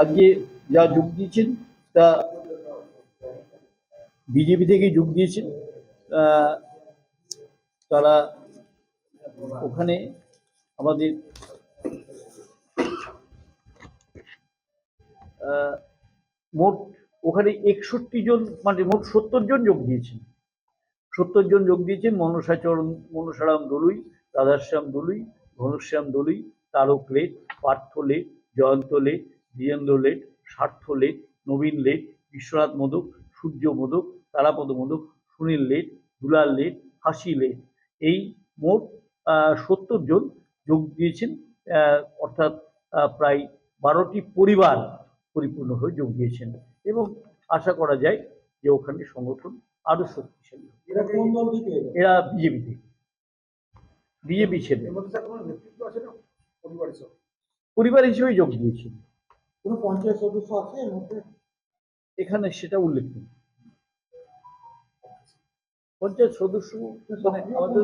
আজকে যা যোগ দিয়েছেন তা বিজেপি থেকে যোগ দিয়েছেন। তারা ওখানে আমাদের আহ, মোট ওখানে একষট্টি জন মানে মোট সত্তর জন যোগ দিয়েছেন। সত্তর জন যোগ দিয়েছেন Manasacharan Manasaram Dalui Radhashyam Dalui Ghanashyam Dalui Tarak late Partha late Jayanta late Birendra late Swartha late Nabin late Biswanath Modak Surya Modak Tarapada Modak Sunil late Dulal late Hasi late এই মোট সত্তর জন যোগ দিয়েছেন অর্থাৎ প্রায় বারোটি পরিবার পরিপূর্ণ হয়ে যোগ দিয়েছেন। এবং আশা করা যায় যে ওখানে সংগঠন আরও শক্তিশালী এরা কোন দল থেকে এলো? এরা বিজেপি থেকে বিজেপি ছেলে এর মধ্যে স্যার কোনো নেতৃত্ব আছে না পরিবারের সব পরিবার হিসেবে যোগ দিয়েছিল কোনো পঞ্চায়েত সদস্য আছে এর মধ্যে? এখানে সেটা উল্লেখ নেই। পঞ্চায়েত সদস্য মানে আমাদের